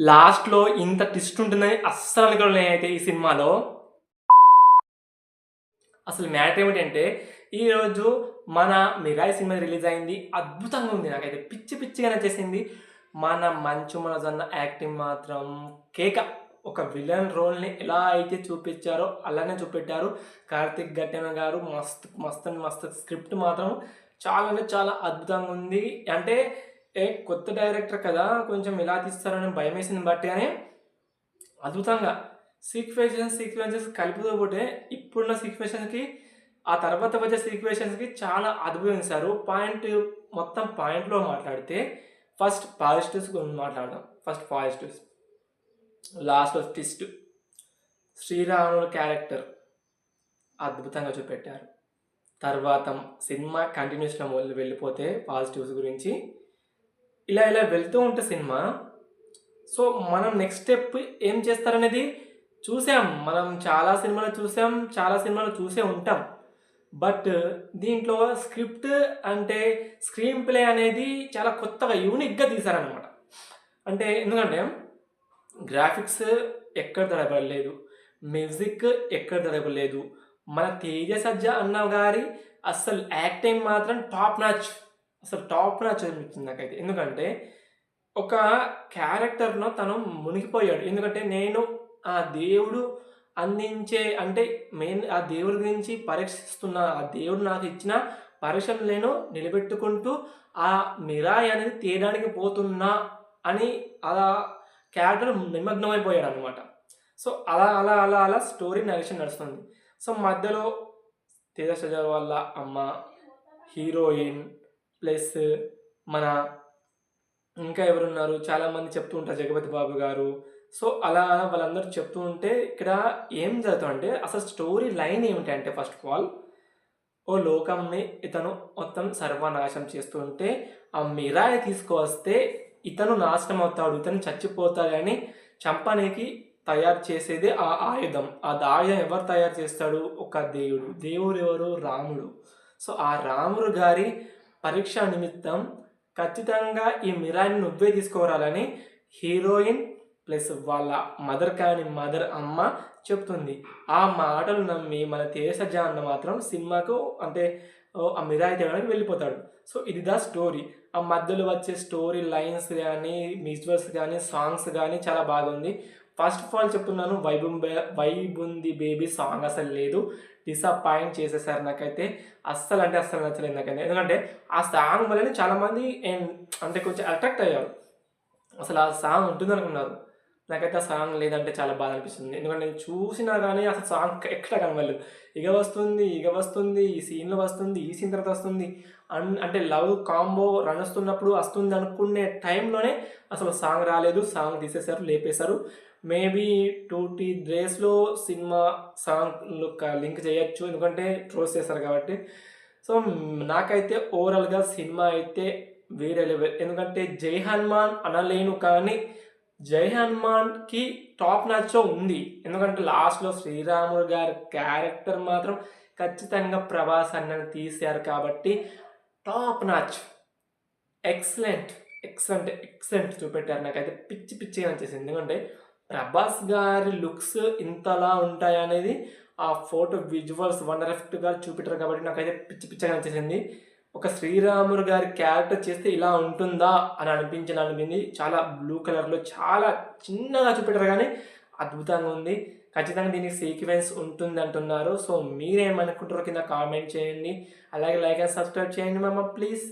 లాస్ట్లో ఇంత ట్విస్ట్ ఉంటుందని అస్సలు అనుకోలేదు నేనైతే ఈ సినిమాలో. అసలు మ్యాటర్ ఏమిటంటే ఈరోజు మన మిరాయి సినిమా రిలీజ్ అయింది అద్భుతంగా ఉంది నాకైతే పిచ్చి పిచ్చిగా నచ్చేసింది. మన మంచు మనజన్న యాక్టింగ్ మాత్రం కేక. ఒక విలన్ రోల్ని ఎలా అయితే చూపించారో అలానే చూపెట్టారు. కార్తిక్ గట్టెన గారు మస్తు మస్తు మస్తు స్క్రిప్ట్ మాత్రం చాలా అంటే చాలా అద్భుతంగా ఉంది. అంటే ఏ కొత్త డైరెక్టర్ కదా కొంచెం ఎలా తీస్తారని భయం వేసింది బట్ కానీ అద్భుతంగా. సీక్వెన్సెస్ సీక్వెన్సెస్ కలుపుతూ పోతే ఇప్పుడున్న సీక్వెన్సెస్కి ఆ తర్వాత వచ్చే సీక్వెన్సెస్కి చాలా అద్భుతం ఇస్తారు పాయింట్ మొత్తం పాయింట్లో మాట్లాడితే ఫస్ట్ పాజిటివ్స్ గురించి మాట్లాడదాం. ఫస్ట్ పాజిటివ్స్ లాస్ట్ ట్విస్ట్ శ్రీరాముల క్యారెక్టర్ అద్భుతంగా చూపెట్టారు. తర్వాత సినిమా కంటిన్యూస్లో వెళ్ళిపోతే పాజిటివ్స్ గురించి ఇలా ఇలా వెళ్తూ ఉంటే సినిమా. సో మనం నెక్స్ట్ స్టెప్ ఏం చేస్తారనేది చూసాం. మనం చాలా సినిమాలు చూసాం చాలా సినిమాలు చూసే ఉంటాం. బట్ దీంట్లో స్క్రిప్ట్ అంటే స్క్రీన్ ప్లే అనేది చాలా కొత్తగా యూనిక్గా తీశారనమాట అంటే ఎందుకంటే గ్రాఫిక్స్ ఎక్కడ దొరకలేదు మ్యూజిక్ ఎక్కడ దొరకలేదు మన తేజ సజ్జ అన్న గారి అస్సలు యాక్టింగ్ మాత్రం టాప్ నాచ్ అసలు టాప్ నాచ్ అనిపించింది నాకైతే. ఎందుకంటే ఒక క్యారెక్టర్లో తను మునిగిపోయాడు. ఎందుకంటే నేను ఆ దేవుడు అందించే అంటే మెయిన్ ఆ దేవుడి గురించి పరీక్షిస్తున్న ఆ దేవుడు నాకు ఇచ్చిన పరీక్షను నేను నిలబెట్టుకుంటూ ఆ మిరాయి అనేది తీయడానికి పోతున్నా అని అలా క్యారెక్టర్ నిమగ్నమైపోయాడు అనమాట సో అలా అలా అలా అలా స్టోరీ నరేషన్ నడుస్తుంది. సో మధ్యలో తేజ సజర్ వాళ్ళ అమ్మ హీరోయిన్ ప్లస్ మన ఇంకా ఎవరున్నారు? చాలామంది చెప్తూ ఉంటారు జగపతి బాబు గారు. సో అలా వాళ్ళందరూ చెప్తూ ఉంటే ఇక్కడ ఏం జరుగుతుందంటే అసలు స్టోరీ లైన్ ఏమిటంటే ఫస్ట్ ఆఫ్ ఆల్ ఓ లోకంని ఇతను మొత్తం సర్వనాశనం చేస్తుంటే ఆ మిరాయి తీసుకువస్తే ఇతను నాశనం అవుతాడు ఇతను చచ్చిపోతాడని చంపనీకి తయారు చేసేదే ఆ ఆయుధం. ఆ ఆయుధం ఎవరు తయారు చేస్తాడు? ఒక దేవుడు. దేవుడు ఎవరు? రాముడు. సో ఆ రాముడు గారి పరీక్ష నిమిత్తం ఖచ్చితంగా ఈ మిరాయిని నువ్వే తీసుకురాలని హీరోయిన్ ప్లస్ వాళ్ళ మదర్ కాని మదర్ అమ్మ చెప్తుంది. ఆ మాటలు నమ్మి మన తేజ అన్న మాత్రం సినిమాకు అంటే ఓ, ఆ మిరాయి తేవడానికి వెళ్ళిపోతాడు. సో ఇది ద స్టోరీ. ఆ మధ్యలో వచ్చే స్టోరీ లైన్స్ కానీ విజువల్స్ కానీ సాంగ్స్ కానీ చాలా బాగుంది. ఫస్ట్ ఆఫ్ ఆల్ చెప్తున్నాను వైబుం వైబుంది ఉంది బేబీ సాంగ్ అసలు లేదు. డిసప్పాయింట్ చేసేసారు నాకైతే. అస్సలు అంటే అస్సలు నచ్చలేదు నాకైతే. ఎందుకంటే ఆ సాంగ్ వల్లనే చాలామంది ఏం- అంటే కొంచెం అట్రాక్ట్ అయ్యారు. అసలు ఆ సాంగ్ ఉంటుంది అనుకున్నారు నాకైతే ఆ సాంగ్ లేదంటే చాలా బాధ అనిపిస్తుంది. ఎందుకంటే నేను చూసినా కానీ అసలు సాంగ్ ఎక్కడ కనబడలేదు. ఇక వస్తుంది ఇక వస్తుంది ఈ సీన్లో వస్తుంది ఈ సీన్ తర్వాత వస్తుంది. అన్ అంటే లవ్ కాంబో రన్ వస్తున్నప్పుడు వస్తుంది అనుకునే టైంలోనే అసలు సాంగ్ రాలేదు. సాంగ్ తీసేశారు లేపేశారు. మేబీ టూ టీ డ్రేస్లో సినిమా సాంగ్ లింక్ చేయొచ్చు. ఎందుకంటే ట్రోస్ చేస్తారు కాబట్టి. సో నాకైతే ఓవరాల్గా సినిమా అయితే వేరే లెవెల్. ఎందుకంటే జై హనుమాన్ అనలేను కానీ జై హనుమాన్కి టాప్ నచ్చో ఉంది. ఎందుకంటే లాస్ట్లో శ్రీరాముడు గారి క్యారెక్టర్ మాత్రం ఖచ్చితంగా ప్రభాస్ అన్నని తీశారు కాబట్టి top notch. Excellent excellent excellent చూపెట్టారు. నాకైతే పిచ్చి పిచ్చిగా నచ్చేసింది ఎందుకంటే ప్రభాస్ గారి లుక్స్ ఇంతలా ఉంటాయి అనేది ఆ ఫోటో విజువల్స్ వండర్ ఎఫెక్ట్గా చూపెట్టారు కాబట్టి నాకైతే పిచ్చి పిచ్చిగా నచ్చేసింది ఒక శ్రీరాముడు గారి క్యారెక్టర్ చేస్తే ఇలా ఉంటుందా అని అనిపించిన అనిపింది చాలా బ్లూ కలర్లో చాలా చిన్నగా చూపెట్టారు కానీ అద్భుతంగా ఉంది. ఖచ్చితంగా దీనికి సీక్వెన్స్ ఉంటుంది అంటున్నారు. సో మీరేమనుకుంటారో కింద కామెంట్ చేయండి. అలాగే లైక్ అండ్ సబ్స్క్రైబ్ చేయండి మమ్మ ప్లీజ్